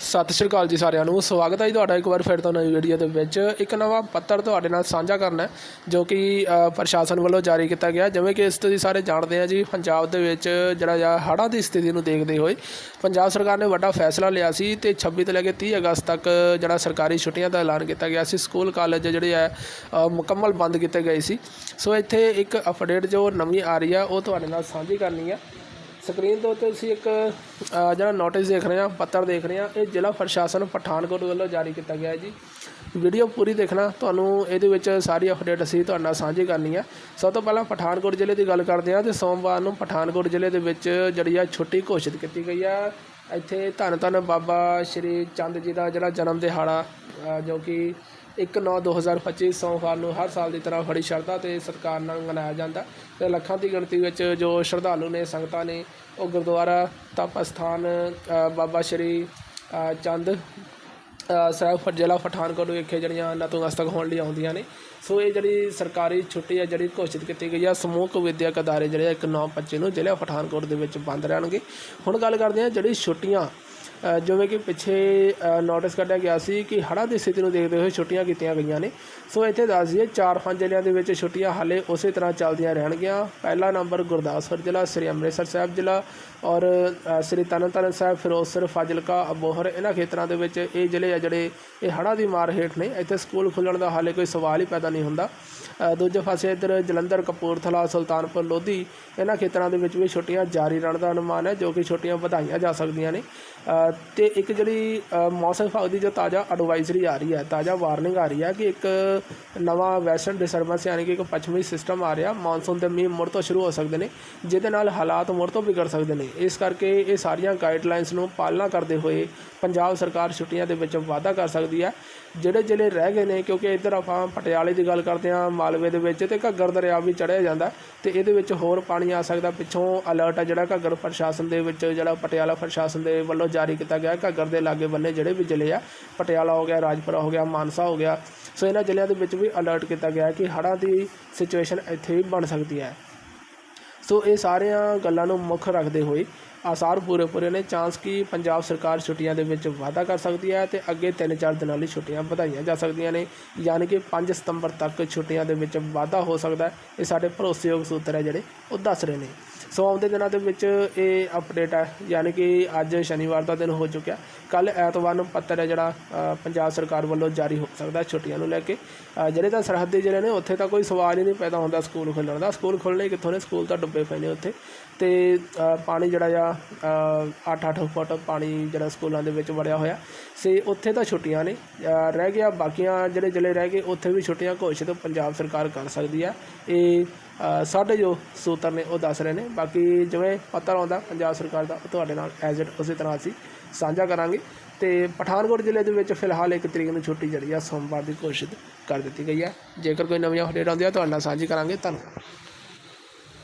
ਸਤਿ ਸ਼੍ਰੀ ਅਕਾਲ ਜੀ ਸਾਰਿਆਂ ਨੂੰ ਸਵਾਗਤ ਹੈ ਜੀ ਤੁਹਾਡਾ ਇੱਕ ਵਾਰ ਫਿਰ ਤੋਂ ਨਵੀਂ ਵੀਡੀਓ ਦੇ ਵਿੱਚ। ਇੱਕ ਨਵਾਂ ਪੱਤਰ ਤੁਹਾਡੇ ਨਾਲ ਸਾਂਝਾ ਕਰਨਾ ਹੈ, ਜੋ ਕਿ ਪ੍ਰਸ਼ਾਸਨ ਵੱਲੋਂ ਜਾਰੀ ਕੀਤਾ ਗਿਆ ਜਿਵੇਂ ਕਿ ਇਸ ਤੁਸੀਂ ਸਾਰੇ ਜਾਣਦੇ ਆ ਜੀ ਪੰਜਾਬ ਦੇ ਵਿੱਚ ਜਿਹੜਾ ਆ ਹੜ੍ਹਾਂ ਦੀ ਸਥਿਤੀ ਨੂੰ ਦੇਖਦੇ ਹੋਏ ਪੰਜਾਬ ਸਰਕਾਰ ਨੇ ਵੱਡਾ ਫੈਸਲਾ ਲਿਆ ਸੀ ਤੇ 26 ਤੋਂ ਲੈ ਕੇ 30 ਅਗਸਤ ਤੱਕ ਜਿਹੜਾ ਸਰਕਾਰੀ ਛੁੱਟੀਆਂ ਦਾ ਐਲਾਨ ਕੀਤਾ ਗਿਆ ਸੀ। ਸਕੂਲ ਕਾਲਜ ਜਿਹੜੇ ਆ ਮੁਕੰਮਲ ਬੰਦ ਕੀਤੇ ਗਏ ਸੀ। ਸੋ ਇੱਥੇ ਇੱਕ ਅਪਡੇਟ ਜੋ ਨਵੀਂ ਆ ਰਹੀ ਆ ਉਹ ਤੁਹਾਡੇ ਨਾਲ ਸਾਂਝੀ ਕਰਨੀ ਆ ਸਕਰੀਨ ਦੇ ਉੱਤੇ ਤੁਸੀਂ ਇੱਕ ਜਿਹੜਾ ਨੋਟਿਸ ਦੇਖ ਰਹੇ ਆ ਪੱਤਰ ਦੇਖ ਰਹੇ ਆ ਇਹ ਜ਼ਿਲ੍ਹਾ ਪ੍ਰਸ਼ਾਸਨ ਪਠਾਨਕੋਟ ਵੱਲੋਂ ਜਾਰੀ ਕੀਤਾ ਗਿਆ ਹੈ ਜੀ। ਵੀਡੀਓ ਪੂਰੀ ਦੇਖਣਾ, ਤੁਹਾਨੂੰ ਇਹਦੇ ਵਿੱਚ ਸਾਰੀ ਅਪਡੇਟ ਅਸੀਂ ਤੁਹਾਡੇ ਨਾਲ ਸਾਂਝੀ ਕਰਨੀ ਆ ਸਭ ਤੋਂ ਪਹਿਲਾਂ ਪਠਾਨਕੋਟ ਜ਼ਿਲ੍ਹੇ ਦੀ ਗੱਲ ਕਰਦੇ ਆ ਤੇ ਸੋਮਵਾਰ ਨੂੰ ਪਠਾਨਕੋਟ ਜ਼ਿਲ੍ਹੇ ਦੇ ਵਿੱਚ ਜਿਹੜੀ ਆ ਛੁੱਟੀ ਘੋਸ਼ਿਤ ਕੀਤੀ ਗਈ ਆ। ਇੱਥੇ ਧੰਨ ਧੰਨ ਬਾਬਾ ਸ਼੍ਰੀ ਚੰਦ ਜੀ ਦਾ ਜਿਹੜਾ ਜਨਮ ਦਿਹਾੜਾ ਜੋ ਕਿ 1/9/2025 ਸੋਮਵਾਰ ਨੂੰ ਹਰ ਸਾਲ ਦੀ ਤਰ੍ਹਾਂ ਬੜੀ ਸ਼ਰਧਾ ਤੇ ਸਤਿਕਾਰ ਨਾਲ ਮਨਾਇਆ ਜਾਂਦਾ ਤੇ ਲੱਖਾਂ ਦੀ ਗਿਣਤੀ ਵਿੱਚ ਜੋ ਸ਼ਰਧਾਲੂ ਨੇ, ਸੰਗਤਾਂ ਨੇ, ਉਹ ਗੁਰਦੁਆਰਾ ਤਪ ਅਸਥਾਨ ਬਾਬਾ ਸ਼੍ਰੀ ਚੰਦ ਸਾਹਿਬ ਜ਼ਿਲ੍ਹਾ ਪਠਾਨਕੋਟ ਵਿਖੇ ਜਿਹੜੀਆਂ ਨਤਮਸਤਕ ਹੋਣ ਲਈ ਆਉਂਦੀਆਂ ਨੇ। ਸੋ ਇਹ ਜਿਹੜੀ ਸਰਕਾਰੀ ਛੁੱਟੀ ਹੈ, ਜਿਹੜੀ ਘੋਸ਼ਿਤ ਕੀਤੀ ਗਈ ਆ ਸਮੂਹਕ ਵਿਦਿਅਕ ਅਦਾਰੇ ਜਿਹੜੇ ਆ, ਇੱਕ 9 25 ਨੂੰ ਜ਼ਿਲ੍ਹਾ ਪਠਾਨਕੋਟ ਦੇ ਵਿੱਚ ਬੰਦ ਰਹਿਣਗੇ। ਹੁਣ ਗੱਲ ਕਰਦੇ ਹਾਂ ਜਿਹੜੀ ਛੁੱਟੀਆਂ ਜਿਵੇਂ ਕਿ ਪਿੱਛੇ ਨੋਟਿਸ ਕੱਢਿਆ ਗਿਆ ਸੀ ਕਿ ਹੜ੍ਹਾਂ ਦੀ ਸਥਿਤੀ ਨੂੰ ਦੇਖਦੇ ਹੋਏ ਛੁੱਟੀਆਂ ਕੀਤੀਆਂ ਗਈਆਂ ਨੇ। ਸੋ ਇੱਥੇ ਦੱਸ ਦਈਏ ਚਾਰ ਪੰਜ ਜ਼ਿਲ੍ਹਿਆਂ ਦੇ ਵਿੱਚ ਛੁੱਟੀਆਂ ਹਾਲੇ ਉਸੇ ਤਰ੍ਹਾਂ ਚੱਲਦੀਆਂ ਰਹਿਣਗੀਆਂ। ਪਹਿਲਾ ਨੰਬਰ ਗੁਰਦਾਸਪੁਰ ਜ਼ਿਲ੍ਹਾ ਸ੍ਰੀ ਅੰਮ੍ਰਿਤਸਰ ਸਾਹਿਬ ਜ਼ਿਲ੍ਹਾ ਔਰ ਅ, ਸ੍ਰੀ ਤਰਨਤਾਰਨ ਸਾਹਿਬ ਫਿਰੋਜ਼ਪੁਰ ਫਾਜ਼ਿਲਕਾ ਅਬੋਹਰ ਇਹਨਾਂ ਖੇਤਰਾਂ ਦੇ ਵਿੱਚ ਇਹ ਜ਼ਿਲ੍ਹੇ ਆ ਜਿਹੜੇ ਇਹ ਹੜ੍ਹਾਂ ਦੀ ਮਾਰ ਹੇਠ ਨੇ। ਇੱਥੇ ਸਕੂਲ ਖੁੱਲਣ ਦਾ ਹਾਲੇ ਕੋਈ ਸਵਾਲ ਹੀ ਪੈਦਾ ਨਹੀਂ ਹੁੰਦਾ। ਦੂਜੇ ਪਾਸੇ ਇੱਧਰ ਜਲੰਧਰ ਕਪੂਰਥਲਾ ਸੁਲਤਾਨਪੁਰ ਲੋਧੀ ਇਹਨਾਂ ਖੇਤਰਾਂ ਦੇ ਵਿੱਚ ਵੀ ਛੁੱਟੀਆਂ ਜਾਰੀ ਰਹਿਣ ਦਾ ਅਨੁਮਾਨ ਹੈ ਜੋ ਕਿ ਛੁੱਟੀਆਂ ਵਧਾਈਆਂ ਜਾ ਸਕਦੀਆਂ ਨੇ। ਤੇ ਇੱਕ ਜਿਹੜੀ ਮੌਸਮ ਵਿਭਾਗ ਦੀ ਜੋ ਤਾਜ਼ਾ ਐਡਵਾਈਜ਼ਰੀ ਆ ਰਹੀ ਹੈ, ਤਾਜ਼ਾ ਵਾਰਨਿੰਗ ਆ ਰਹੀ ਹੈ ਕਿ ਇੱਕ ਨਵਾਂ ਵੈਸਟਰਨ ਡਿਸਟਰਬੈਂਸ ਯਾਨੀ ਕਿ ਇੱਕ ਪੱਛਮੀ ਸਿਸਟਮ ਆ ਰਿਹਾ। ਮੌਨਸੂਨ ਦੇ ਮੀਂਹ ਮੁੜ ਤੋਂ ਸ਼ੁਰੂ ਹੋ ਸਕਦੇ ਨੇ, ਜਿਹਦੇ ਨਾਲ ਹਾਲਾਤ ਮੁੜ ਤੋਂ ਵਿਗੜ ਸਕਦੇ ਨੇ। ਇਸ ਕਰਕੇ ਇਹ ਸਾਰੀਆਂ ਗਾਈਡਲਾਈਨਸ ਨੂੰ ਪਾਲਣਾ ਕਰਦੇ ਹੋਏ ਪੰਜਾਬ ਸਰਕਾਰ ਛੁੱਟੀਆਂ ਦੇ ਵਿੱਚ ਵਾਧਾ ਕਰ ਸਕਦੀ ਹੈ। ਜਿਹੜੇ ਜ਼ਿਲ੍ਹੇ ਰਹਿ ਗਏ ਨੇ, ਕਿਉਂਕਿ ਇੱਧਰ ਆਪਾਂ ਪਟਿਆਲੇ ਦੀ ਗੱਲ ਕਰਦੇ ਹਾਂ, ਮਾਲਵੇ ਦੇ ਵਿੱਚ ਤੇ ਘੱਗਰ ਦਰਿਆ ਵੀ ਚੜਿਆ ਜਾਂਦਾ ਤੇ ਇਹਦੇ ਵਿੱਚ ਹੋਰ ਪਾਣੀ ਆ ਸਕਦਾ। ਪਿੱਛੋਂ ਅਲਰਟ ਆ ਜਿਹੜਾ ਘੱਗਰ ਪ੍ਰਸ਼ਾਸਨ ਦੇ ਵਿੱਚ, ਜਿਹੜਾ ਪਟਿਆਲਾ ਪ੍ਰਸ਼ਾਸਨ ਦੇ ਵੱਲੋਂ ਜਾਰੀ ਕੀਤਾ ਗਿਆ। ਘੱਗਰ ਦੇ ਲਾਗੇ ਬੰਨੇ ਜਿਹੜੇ ਵੀ ਜ਼ਿਲ੍ਹੇ ਆ, ਪਟਿਆਲਾ ਹੋ ਗਿਆ, ਰਾਜਪੁਰਾ ਹੋ ਗਿਆ, ਮਾਨਸਾ ਹੋ ਗਿਆ, ਸੋ ਇਹਨਾਂ ਜ਼ਿਲ੍ਹਿਆਂ ਦੇ ਵਿੱਚ ਵੀ ਅਲਰਟ ਕੀਤਾ ਗਿਆ ਕਿ ਹੜ੍ਹਾਂ ਦੀ ਸਿਚੁਏਸ਼ਨ ਇੱਥੇ ਵੀ ਬਣ ਸਕਦੀ ਹੈ। ਸੋ ਇਹ ਸਾਰੀਆਂ ਗੱਲਾਂ ਨੂੰ ਮੁੱਖ ਰੱਖਦੇ ਹੋਏ ਆਸਾਰ ਪੂਰੇ ਪੂਰੇ ਨੇ। ਚਾਂਸ ਕਿ ਪੰਜਾਬ ਸਰਕਾਰ ਛੁੱਟੀਆਂ ਦੇ ਵਿੱਚ ਵਾਧਾ ਕਰ ਸਕਦੀ ਹੈ ਤੇ ਅੱਗੇ 3-4 ਦਿਨਾਂ ਲਈ ਛੁੱਟੀਆਂ ਵਧਾਈਆਂ ਜਾ ਸਕਦੀਆਂ ਨੇ। ਯਾਨੀ ਕਿ 5 ਸਤੰਬਰ ਤੱਕ ਛੁੱਟੀਆਂ ਦੇ ਵਿੱਚ ਵਾਧਾ ਹੋ ਸਕਦਾ ਇਹ ਸਾਡੇ ਭਰੋਸੇਯੋਗ ਸੂਤਰ ਹੈ ਜਿਹੜੇ ਉਹ ਦੱਸ ਰਹੇ ਨੇ। ਸੋ ਆਉਂਦੇ ਦਿਨਾਂ ਦੇ ਵਿੱਚ ਇਹ ਅਪਡੇਟ ਹੈ। ਯਾਨੀ ਕਿ ਅੱਜ ਸ਼ਨੀਵਾਰ ਦਾ ਦਿਨ ਹੋ ਚੁੱਕਿਆ। ਕੱਲ ਐਤਵਾਰ ਨੂੰ ਪੱਤਰ ਹੈ ਜਿਹੜਾ ਪੰਜਾਬ ਸਰਕਾਰ ਵੱਲੋਂ ਜਾਰੀ ਹੋ ਸਕਦਾ ਛੁੱਟੀਆਂ ਨੂੰ ਲੈ ਕੇ। ਜਿਹੜੇ ਤਾਂ ਸਰਹੱਦੀ ਜ਼ਿਲ੍ਹੇ ਨੇ, ਉੱਥੇ ਤਾਂ ਕੋਈ ਸਵਾਲ ਹੀ ਨਹੀਂ ਪੈਦਾ ਹੁੰਦਾ ਸਕੂਲ ਖੁੱਲ੍ਹਣ ਦਾ। ਸਕੂਲ ਖੁੱਲ੍ਹਣੇ ਕਿੱਥੋਂ ਨੇ? ਸਕੂਲ ਤਾਂ ਡੁੱਬੇ ਪਏ ਨੇ ਉੱਥੇ। ਤੇ ਪਾਣੀ ਜਿਹੜਾ ਆ 8-8 ਫੁੱਟ ਪਾਣੀ ਜਿਹੜਾ ਸਕੂਲਾਂ ਦੇ ਵਿੱਚ ਵੜਿਆ ਹੋਇਆ। ਸੇ ਉੱਥੇ ਤਾਂ ਛੁੱਟੀਆਂ ਨੇ। ਰਹਿ ਗਿਆ। ਬਾਕੀਆਂ ਜਿਹੜੇ ਜ਼ਿਲ੍ਹੇ ਰਹਿ ਗਏ, ਉੱਥੇ ਵੀ ਛੁੱਟੀਆਂ ਘੋਸ਼ਿਤ। ਪੰਜਾਬ ਸਰਕਾਰ ਕਰ ਸਕਦੀ ਆ। ਇਹ ਸਾਡੇ ਜੋ ਸੂਤਰ ਨੇ, ਉਹ ਦੱਸ ਰਹੇ ਨੇ। ਬਾਕੀ ਜਿਵੇਂ ਪਤਾ ਲਾਉਂਦਾ ਪੰਜਾਬ ਸਰਕਾਰ ਦਾ, ਉਹ ਤੁਹਾਡੇ ਨਾਲ ਐਜ਼ ਇਟ ਉਸੇ ਤਰ੍ਹਾਂ ਅਸੀਂ ਸਾਂਝਾ ਕਰਾਂਗੇ। ਤੇ ਪਠਾਨਕੋਟ ਜ਼ਿਲ੍ਹੇ ਦੇ ਵਿੱਚ ਫਿਲਹਾਲ ਇੱਕ ਤਰੀਕ ਨੂੰ ਛੁੱਟੀ ਜਿਹੜੀ ਆ, ਸੋਮਵਾਰ ਦੀ ਘੋਸ਼ਿਤ ਕਰ ਦਿੱਤੀ ਗਈ ਹੈ ਜੇਕਰ ਕੋਈ ਨਵੀਆਂ ਅਪਡੇਟ ਆਉਂਦੀ ਆਉਂਦੀਆਂ, ਤੁਹਾਡੇ ਨਾਲ ਸਾਂਝੀ ਕਰਾਂਗੇ। ਧੰਨਵਾਦ।